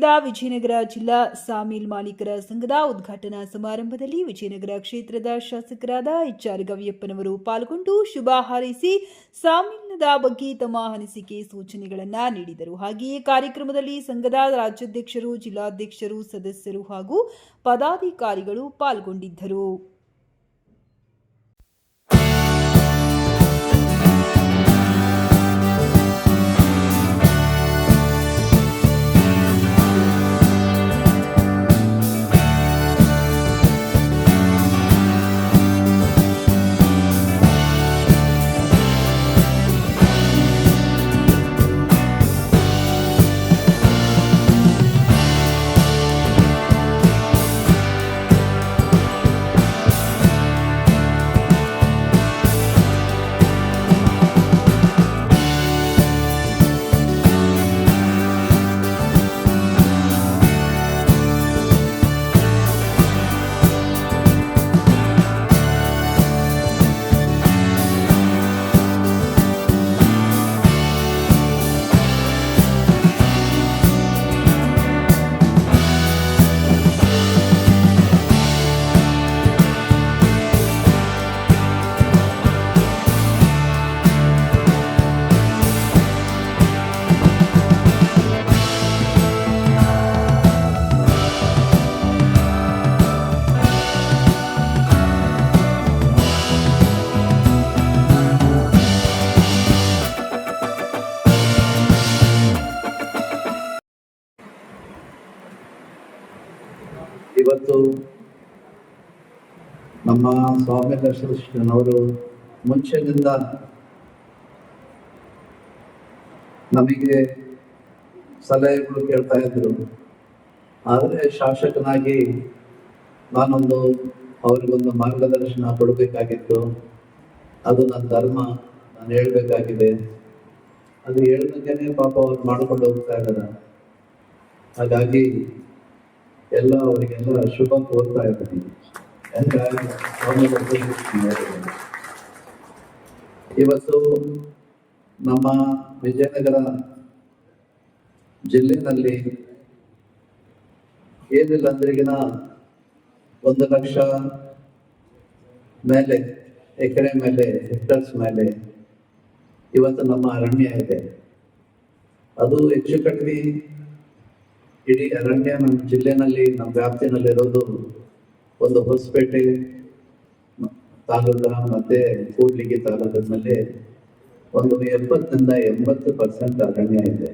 ನಡೆದ ವಿಜಯನಗರ ಜಿಲ್ಲಾ ಸಾಮೀಲ್ ಮಾಲೀಕರ ಸಂಘದ ಉದ್ಘಾಟನಾ ಸಮಾರಂಭದಲ್ಲಿ ವಿಜಯನಗರ ಕ್ಷೇತ್ರದ ಶಾಸಕರಾದ ಎಚ್ ಆರ್ ಗವಿಯಪ್ಪನವರು ಪಾಲ್ಗೊಂಡು ಶುಭ ಹಾರೈಸಿ ಸಾಮೀಲ್ನದ ಬಗ್ಗೆ ತಮ್ಮ ಅನಿಸಿಕೆ ಸೂಚನೆಗಳನ್ನು ನೀಡಿದರು. ಹಾಗೆಯೇ ಕಾರ್ಯಕ್ರಮದಲ್ಲಿ ಸಂಘದ ರಾಜ್ಯಾಧ್ಯಕ್ಷರು, ಜಿಲ್ಲಾಧ್ಯಕ್ಷರು, ಸದಸ್ಯರು ಹಾಗೂ ಪದಾಧಿಕಾರಿಗಳು ಪಾಲ್ಗೊಂಡಿದ್ದರು. ಇವತ್ತು ನಮ್ಮ ಸ್ವಾಮಿ ಅವರು ಮುಂಚೆನಿಂದ ನಮಗೆ ಸಲಹೆಗಳು ಕೇಳ್ತಾ ಇದ್ರು. ಆದರೆ ಶಾಸಕನಾಗಿ ನಾನೊಂದು ಅವರಿಗೊಂದು ಮಾರ್ಗದರ್ಶನ ಕೊಡಬೇಕಾಗಿತ್ತು. ಅದು ನನ್ನ ಧರ್ಮ, ನಾನು ಹೇಳ್ಬೇಕಾಗಿದೆ. ಅದು ಹೇಳ್ದಂಗೆ ಪಾಪ ಅವ್ರು ಮಾಡ್ಕೊಂಡು ಹೋಗ್ತಾ ಇದ್ದಾರೆ ಹಾಗಾಗಿ ಎಲ್ಲ ಅವರಿಗೆಲ್ಲ ಶುಭ ಕೋರ್ತಾ ಇದ್ದೀನಿ. ಇವತ್ತು ನಮ್ಮ ವಿಜಯನಗರ ಜಿಲ್ಲೆನಲ್ಲಿ ಏನಿಲ್ಲ ಅಂದ್ರಿಗಿನ ಒಂದು ಲಕ್ಷ ಮೇಲೆ, ಎಕರೆ ಮೇಲೆ, ಹೆಕ್ಟರ್ಸ್ ಮೇಲೆ ಇವತ್ತು ನಮ್ಮ ಅರಣ್ಯ ಇದೆ. ಅದು ಹೆಚ್ಚು ಕಡಿಮೆ ಇಡೀ ಅರಣ್ಯ ನಮ್ಮ ಜಿಲ್ಲೆನಲ್ಲಿ, ನಮ್ಮ ವ್ಯಾಪ್ತಿನಲ್ಲಿರೋದು ಒಂದು ಹೊಸಪೇಟೆ ತಾಲೂಕ ಮತ್ತೆ ಕೂಡ್ಲಿಗಿ ತಾಲೂಕಿನಲ್ಲಿ ಒಂದು ಎಪ್ಪತ್ತರಿಂದ ಎಂಬತ್ತು ಪರ್ಸೆಂಟ್ ಅರಣ್ಯ ಇದೆ.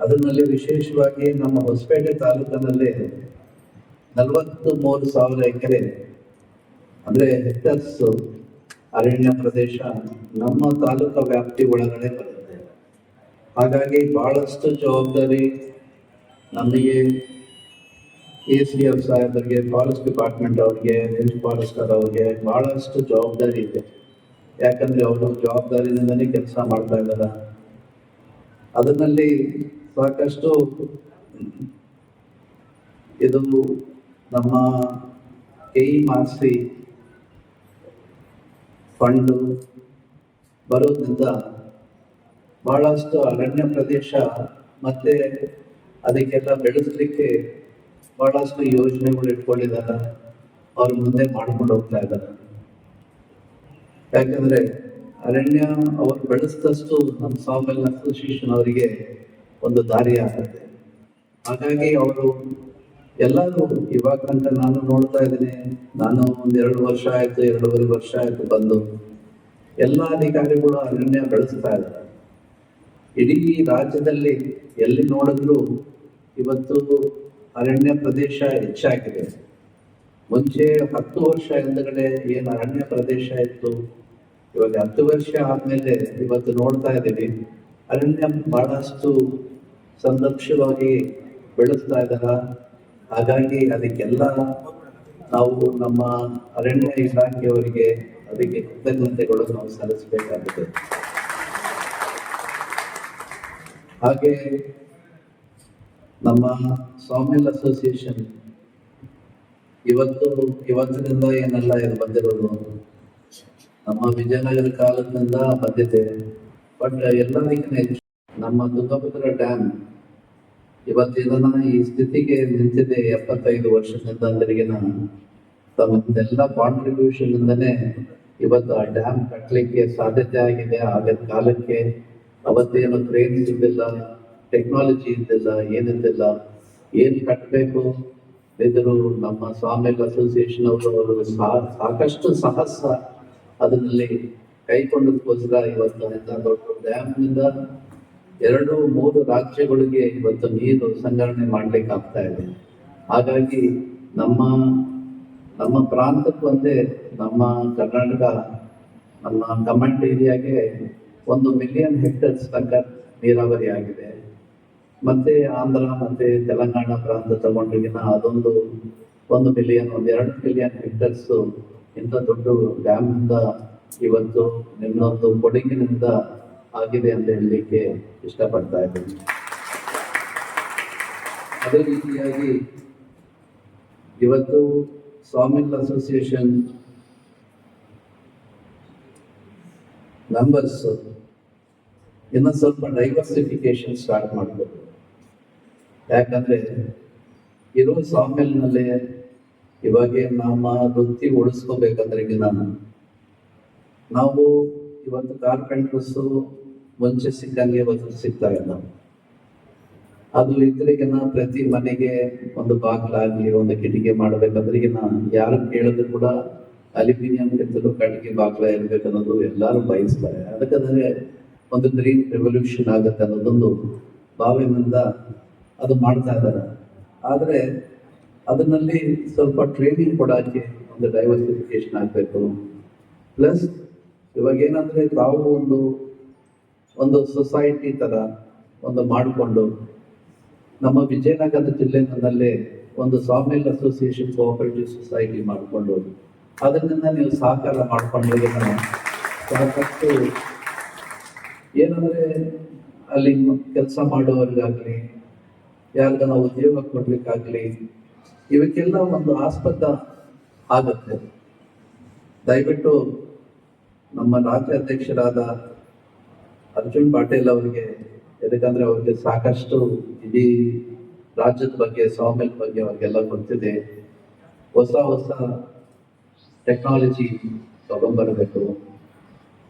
ಅದರಲ್ಲಿ ವಿಶೇಷವಾಗಿ ನಮ್ಮ ಹೊಸಪೇಟೆ ತಾಲೂಕಿನಲ್ಲಿ ನಲವತ್ತು ಮೂರು ಸಾವಿರ ಎಕರೆ ಅಂದ್ರೆ ಹೆಕ್ಟರ್ಸ್ ಅರಣ್ಯ ಪ್ರದೇಶ ನಮ್ಮ ತಾಲೂಕ ವ್ಯಾಪ್ತಿ ಒಳಗಡೆ ಬರುತ್ತೆ. ಹಾಗಾಗಿ ಬಹಳಷ್ಟು ಜವಾಬ್ದಾರಿ ನಮಗೆ ಎ ಸಿ ಎಫ್ ಸಾಹೇಬರಿಗೆ ಫಾರೆಸ್ಟ್ ಡಿಪಾರ್ಟ್ಮೆಂಟ್ ಅವ್ರಿಗೆ ರೇಂಜ್ ಫಾರೆಸ್ಟರ್ ಅವ್ರಿಗೆ ಬಹಳಷ್ಟು ಜವಾಬ್ದಾರಿ ಇದೆ. ಯಾಕಂದ್ರೆ ಅವರು ಜವಾಬ್ದಾರಿಯಿಂದನೇ ಕೆಲಸ ಮಾಡ್ತಾ ಇದ್ದಾರೆ ಅದರಲ್ಲಿ ಸಾಕಷ್ಟು ಇದು ನಮ್ಮ ಕೆ ಇ ಮಾರ್ಸಿ ಫಂಡು ಬರೋದ್ರಿಂದ ಬಹಳಷ್ಟು ಅರಣ್ಯ ಪ್ರದೇಶ ಮತ್ತೆ ಅದಕ್ಕೆಲ್ಲ ಬೆಳೆಸಲಿಕ್ಕೆ ಬಹಳಷ್ಟು ಯೋಜನೆಗಳು ಇಟ್ಕೊಂಡಿದ್ದಾರೆ. ಅವ್ರ ಮುಂದೆ ಮಾಡ್ಕೊಂಡು ಹೋಗ್ತಾ ಇದ್ದಾರೆ. ಯಾಕಂದ್ರೆ ಅರಣ್ಯ ಅವ್ರು ಬೆಳೆಸಿದಷ್ಟು ನಮ್ಮ ಸಾಮಲ್ ಅಸೋಸಿಯೇಷನ್ ಅವರಿಗೆ ಒಂದು ದಾರಿ ಆಗುತ್ತೆ. ಹಾಗಾಗಿ ಅವರು ಎಲ್ಲರೂ ಇವಾಗ ತನಕ ನಾನು ನೋಡ್ತಾ ಇದ್ದೀನಿ, ನಾನು ಒಂದೆರಡು ವರ್ಷ ಆಯ್ತು, ಎರಡೂವರೆ ವರ್ಷ ಆಯ್ತು ಬಂದು ಎಲ್ಲ ಅಧಿಕಾರಿಗಳು ಅರಣ್ಯ ಬೆಳೆಸ್ತಾ ಇದ್ದಾರೆ. ಇಡೀ ರಾಜ್ಯದಲ್ಲಿ ಎಲ್ಲಿ ನೋಡಿದ್ರು ಇವತ್ತು ಅರಣ್ಯ ಪ್ರದೇಶ ಹೆಚ್ಚಾಗಿದೆ. ಮುಂಚೆ ಹತ್ತು ವರ್ಷ ಹಿಂದಗಡೆ ಏನು ಅರಣ್ಯ ಪ್ರದೇಶ ಇತ್ತು? ಇವಾಗ ಹತ್ತು ವರ್ಷ ಆದ್ಮೇಲೆ ಇವತ್ತು ನೋಡ್ತಾ ಇದ್ದೀವಿ. ಅರಣ್ಯ ಬಹಳಷ್ಟು ಸಂರಕ್ಷವಾಗಿ ಬೆಳೆಸ್ತಾ ಇದ್ದಾರ ಹಾಗಾಗಿ ಅದಕ್ಕೆಲ್ಲ ನಾವು ನಮ್ಮ ಅರಣ್ಯ ಇಲಾಖೆಯವರಿಗೆ ಅದಕ್ಕೆ ಕೃತಜ್ಞತೆಗಳು ನಾವು ಸಲ್ಲಿಸಬೇಕಾಗುತ್ತೆ ಹಾಗೆ ನಮ್ಮ ಸ್ವಾಮಿಲ್ ಅಸೋಸಿಯೇಷನ್ ಇವತ್ತು, ಇವತ್ತಿನಿಂದ ಏನೆಲ್ಲ ಇದು ಬಂದಿರೋದು? ನಮ್ಮ ವಿಜಯನಗರ ಕಾಲದಿಂದ ಬಂದಿದೆ. ಬಟ್ ಎಲ್ಲದಕ್ಕಿಂತ ನಮ್ಮ ತುಂಗಭದ್ರ ಡ್ಯಾಮ್ ಇವತ್ತಿನ ಈ ಸ್ಥಿತಿಗೆ ನಿಂತಿದೆ ಎಪ್ಪತ್ತೈದು ವರ್ಷದಿಂದ ಅಂದ್ರಿಗಿನ ತಮ್ಮದೆಲ್ಲ ಕಾಂಟ್ರಿಬ್ಯೂಷನ್ ಇಂದನೇ ಇವತ್ತು ಆ ಡ್ಯಾಮ್ ಕಟ್ಟಲಿಕ್ಕೆ ಸಾಧ್ಯತೆ ಆಗಿದೆ. ಆಗಿನ ಕಾಲಕ್ಕೆ ಅವತ್ತೇನು ಕ್ರೇನ್ ಇದ್ದಿಲ್ಲ. ಟೆಕ್ನಾಲಜಿ ಇದ್ದಿಲ್ಲ ಏನಿದ್ದಿಲ್ಲ ಏನು ಕಟ್ಟಬೇಕು ಇದ್ರು ನಮ್ಮ ಸ್ವಾಮಿಲ್ ಅಸೋಸಿಯೇಷನ್ ಅವರು ಸಾಕಷ್ಟು ಸಾಹಸ ಅದರಲ್ಲಿ ಕೈಗೊಂಡದಕ್ಕೋಸ್ಕರ ಇವತ್ತು ದೊಡ್ಡ ಡ್ಯಾಮ್ನಿಂದ ಎರಡು, ಮೂರು ರಾಜ್ಯಗಳಿಗೆ ಇವತ್ತು ನೀರು ಸಂಗ್ರಹಣೆ ಮಾಡ್ಲಿಕ್ಕೆ ಆಗ್ತಾ ಇದೆ. ಹಾಗಾಗಿ ನಮ್ಮ ನಮ್ಮ ಪ್ರಾಂತಕ್ಕೆ ಒಂದೇ ನಮ್ಮ ಕರ್ನಾಟಕ, ನಮ್ಮ ಕಮಾಂಡ್ ಏರಿಯಾಗೆ ಒಂದು ಮಿಲಿಯನ್ ಹೆಕ್ಟರ್ಸ್ ತನಕ ನೀರಾವರಿ ಆಗಿದೆ. ಮತ್ತೆ ಆಂಧ್ರ ಮತ್ತೆ ತೆಲಂಗಾಣ ಪ್ರಾಂತ ತಗೊಂಡ್ರಿಗಿನ ಅದೊಂದು ಒಂದು ಮಿಲಿಯನ್ ಒಂದು ಎರಡು ಮಿಲಿಯನ್ ಹೆಕ್ಟರ್ಸ್ ಇಂಥ ದೊಡ್ಡ ಡ್ಯಾಮ್ ಇಂದ ಇವತ್ತು ನಿನ್ನೊಂದು ಕೊಡಗಿನಿಂದ ಆಗಿದೆ ಅಂತ ಹೇಳಲಿಕ್ಕೆ ಇಷ್ಟಪಡ್ತಾ ಇದ್ದೀನಿ. ಅದೇ ರೀತಿಯಾಗಿ ಇವತ್ತು ಸ್ವಾಮಿಲ್ ಅಸೋಸಿಯೇಷನ್ ಮೆಂಬರ್ಸ್ ಇನ್ನ ಸ್ವಲ್ಪ ಡೈವರ್ಸಿಫಿಕೇಶನ್ ಸ್ಟಾರ್ಟ್ ಮಾಡಬೇಕು ಯಾಕಂದ್ರೆ ಇರೋ ಸಾಮಿಲ್ನಲ್ಲೇ ಇವಾಗ ನಮ್ಮ ವೃತ್ತಿ ಉಳಿಸ್ಕೋಬೇಕಂದ್ರೆ ನಾನು. ನಾವು ಇವತ್ತು ಕಾರ್ಪೆಂಟರ್ಸ್ ಮುಂಚೆ ಸಿಕ್ಕಂಗೆ ಇವತ್ತು ಸಿಗ್ತಾ ಇಲ್ಲ. ಅದು ಇದ್ರಿಗಿನ ಪ್ರತಿ ಮನೆಗೆ ಒಂದು ಬಾಗಿಲಾಗ್ಲಿ, ಒಂದು ಕಿಟಕಿ ಮಾಡ್ಬೇಕಂದ್ರೆ ಯಾರು ಕೇಳಿದ್ರು ಕೂಡ ಅಲ್ಯೂಮಿನಿಯಂ ಕಿತ್ತಲು ಕಟ್ಟಿಗೆ ಬಾಗಿಲ ಇರ್ಬೇಕನ್ನೋದು ಎಲ್ಲರೂ ಬಯಸ್ತಾರೆ. ಅದಕ್ಕಂದ್ರೆ ಒಂದು ಗ್ರೀನ್ ರೆವಲ್ಯೂಷನ್ ಆಗುತ್ತೆ ಅನ್ನೋದೊಂದು ಭಾವನೆಯಿಂದ ಅದು ಮಾಡ್ತಾ ಇದ್ದಾರೆ. ಆದರೆ ಅದನ್ನಲ್ಲಿ ಸ್ವಲ್ಪ ಟ್ರೈನಿಂಗ್ ಕೊಡೋಕ್ಕೆ ಒಂದು ಡೈವರ್ಸಿಫಿಕೇಶನ್ ಆಗಬೇಕು. ಪ್ಲಸ್ ಇವಾಗ ಏನಂದರೆ ತಾವು ಒಂದು ಒಂದು ಸೊಸೈಟಿ ಥರ ಒಂದು ಮಾಡಿಕೊಂಡು ನಮ್ಮ ವಿಜಯನಗರ ಜಿಲ್ಲೆನಲ್ಲೇ ಒಂದು ಸಾಮಿಲ್ ಅಸೋಸಿಯೇಷನ್ ಕೋಆಪರೇಟಿವ್ ಸೊಸೈಟಿ ಮಾಡಿಕೊಂಡು ಅದರಿಂದ ನೀವು ಸಹಕಾರ ಮಾಡಿಕೊಂಡು ಸಾಕಷ್ಟು ಏನಂದ್ರೆ ಅಲ್ಲಿ ಕೆಲಸ ಮಾಡುವವರಿಗಾಗ್ಲಿ, ಯಾರಿಗಾನ ಉದ್ಯೋಗ ಕೊಡ್ಲಿಕ್ಕಾಗ್ಲಿ, ಇವಕ್ಕೆಲ್ಲ ಒಂದು ಆಸ್ಪದ ಆಗತ್ತೆ. ದಯವಿಟ್ಟು ನಮ್ಮ ರಾಜ್ಯ ಅಧ್ಯಕ್ಷರಾದ ಅರ್ಜುನ್ ಪಾಟೀಲ್ ಅವರಿಗೆ, ಯಾಕಂದ್ರೆ ಅವ್ರಿಗೆ ಸಾಕಷ್ಟು ಇಡೀ ರಾಜ್ಯದ ಬಗ್ಗೆ, ಸಾಮಿಲ್ ಬಗ್ಗೆ ಅವ್ರಿಗೆಲ್ಲ ಗೊತ್ತಿದೆ. ಹೊಸ ಹೊಸ ಟೆಕ್ನಾಲಜಿ ತಗೊಂಡ್ಬರ್ಬೇಕು.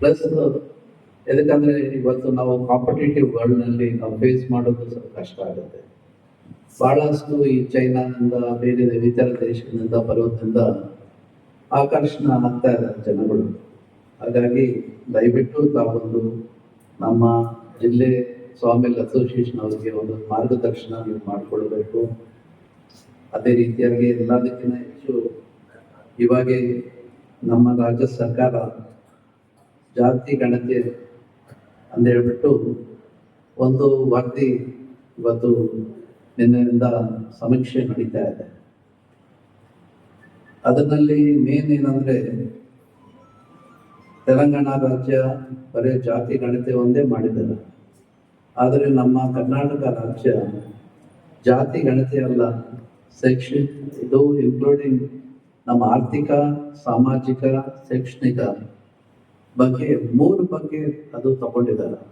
ಪ್ಲಸ್ ಯಾಕಂದ್ರೆ ಇವತ್ತು ನಾವು ಕಾಂಪಿಟೇಟಿವ್ ವರ್ಲ್ಡ್ನಲ್ಲಿ ನಾವು ಫೇಸ್ ಮಾಡೋದು ಸ್ವಲ್ಪ ಕಷ್ಟ ಆಗುತ್ತೆ. ಬಹಳಷ್ಟು ಈ ಚೈನಾದಿಂದ, ಬೇರೆ ಇತರ ದೇಶದಿಂದ ಬರೋದ್ರಿಂದ ಆಕರ್ಷಣ ಆಗ್ತಾ ಇದ್ದಾರೆ ಜನಗಳು. ಹಾಗಾಗಿ ದಯವಿಟ್ಟು ತಾವೊಂದು ನಮ್ಮ ಜಿಲ್ಲೆ ಸ್ವಾಮಿಲ್ ಅಸೋಸಿಯೇಷನ್ ಅವರಿಗೆ ಒಂದು ಮಾರ್ಗದರ್ಶನ ನೀವು ಮಾಡಿಕೊಳ್ಬೇಕು ಅದೇ ರೀತಿಯಾಗಿ ಎಲ್ಲದಕ್ಕಿಂತ ಹೆಚ್ಚು ಇವಾಗೆ ನಮ್ಮ ರಾಜ್ಯ ಸರ್ಕಾರ ಜಾತಿ, ಗಣತಿ ಅಂತ ಹೇಳ್ಬಿಟ್ಟು ಒಂದು ವರದಿ ಇವತ್ತು ನಿನ್ನೆಯಿಂದ ಸಮೀಕ್ಷೆ ನಡೀತಾ ಇದೆ. ಅದರಲ್ಲಿ ಮೇನ್ ಏನಂದ್ರೆ ತೆಲಂಗಾಣ ರಾಜ್ಯ ಬರೀ ಜಾತಿ, ಗಣತಿ ಒಂದೇ ಮಾಡಿದ್ದಾರೆ. ಆದರೆ ನಮ್ಮ ಕರ್ನಾಟಕ ರಾಜ್ಯ ಜಾತಿ, ಗಣತಿ ಅಲ್ಲ ಶೈಕ್ಷಣಿಕ ಇದು ಇನ್ಕ್ಲೂಡಿಂಗ್ ನಮ್ಮ ಆರ್ಥಿಕ, ಸಾಮಾಜಿಕ, ಶೈಕ್ಷಣಿಕ ಬಗ್ಗೆ, ಮೂರು ಬಗ್ಗೆ ಅದು ತಗೊಂಡಿದ್ದಾರೆ.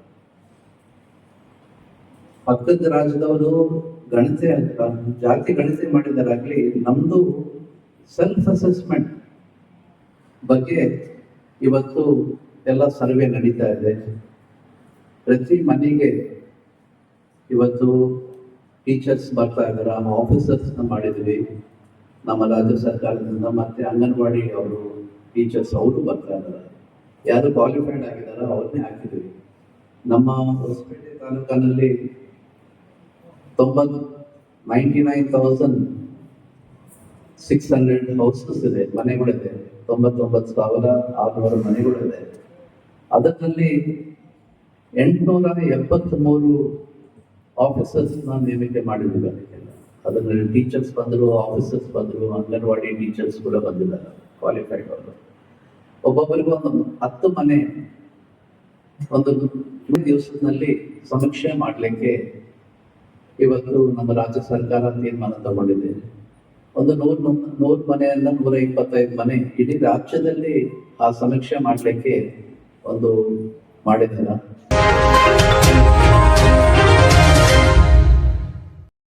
ಪಕ್ಕದ ರಾಜ್ಯದವರು ಗಣತಿ ಜಾತಿ ಗಣತಿ ಮಾಡಿದಾರಾಗ್ಲಿ ನಮ್ದು ಸೆಲ್ಫ್ ಅಸೆಸ್ಮೆಂಟ್ ಬಗ್ಗೆ ಇವತ್ತು ಎಲ್ಲ ಸರ್ವೆ ನಡೀತಾ ಇದೆ. ಪ್ರತಿ ಮನೆಗೆ ಇವತ್ತು ಟೀಚರ್ಸ್ ಬರ್ತಾ ಇದಾರ ಆಫೀಸರ್ಸ್ ಮಾಡಿದ್ವಿ. ನಮ್ಮ ರಾಜ್ಯ ಸರ್ಕಾರದಿಂದ ಮತ್ತೆ ಅಂಗನವಾಡಿ ಅವರು ಟೀಚರ್ಸ್ ಅವರು ಬರ್ತಾ ಇದಾರೆ. ಯಾರು ಕ್ವಾಲಿಫೈಡ್ ಆಗಿದಾರೋ ಅವ್ರನ್ನೇ ಹಾಕಿದ್ವಿ ನಮ್ಮ ಹೊಸಪೇಟೆ ತಾಲೂಕಿನಲ್ಲಿ ತೊಂಬತ್ ninety nine thousand six hundred houses ಇದೆ, ಮನೆಗಳಿದೆ. ತೊಂಬತ್ತೊಂಬತ್ತು ಸಾವಿರ ಆರುನೂರು ಮನೆಗಳಿದೆ. ಅದರಲ್ಲಿ ಎಂಟುನೂರ ಎಪ್ಪತ್ತ್ಮೂರು ಆಫೀಸರ್ಸ್ನ ನೇಮಕ ಮಾಡಿದ್ವಿ ಅದಕ್ಕೆಲ್ಲ ಅದರಲ್ಲಿ ಟೀಚರ್ಸ್ ಬಂದರು ಆಫೀಸರ್ಸ್ ಬಂದರು, ಅಂಗನವಾಡಿ ಟೀಚರ್ಸ್ ಕೂಡ ಬಂದಿದ್ದಾರೆ ಕ್ವಾಲಿಫೈಡ್ ಅವರು. ಒಬ್ಬೊಬ್ಬರಿಗೂ ಒಂದು ಹತ್ತು ಮನೆ ಒಂದು ದಿವಸದಲ್ಲಿ ಸಮೀಕ್ಷೆ ಮಾಡಲಿಕ್ಕೆ ಇವತ್ತು ನಮ್ಮ ರಾಜ್ಯ ಸರ್ಕಾರ ತೀರ್ಮಾನ ತಗೊಂಡಿದೆ. ಒಂದು ನೂರ್ ನೂರ್ ಮನೆಯನ್ನ ನೂರ ಇಪ್ಪತ್ತೈದು ಮನೆ ಇಡೀ ರಾಜ್ಯದಲ್ಲಿ ಆ ಸಮೀಕ್ಷೆ ಮಾಡ್ಲಿಕ್ಕೆ ಒಂದು ಮಾಡಿದ್ದಾರೆ.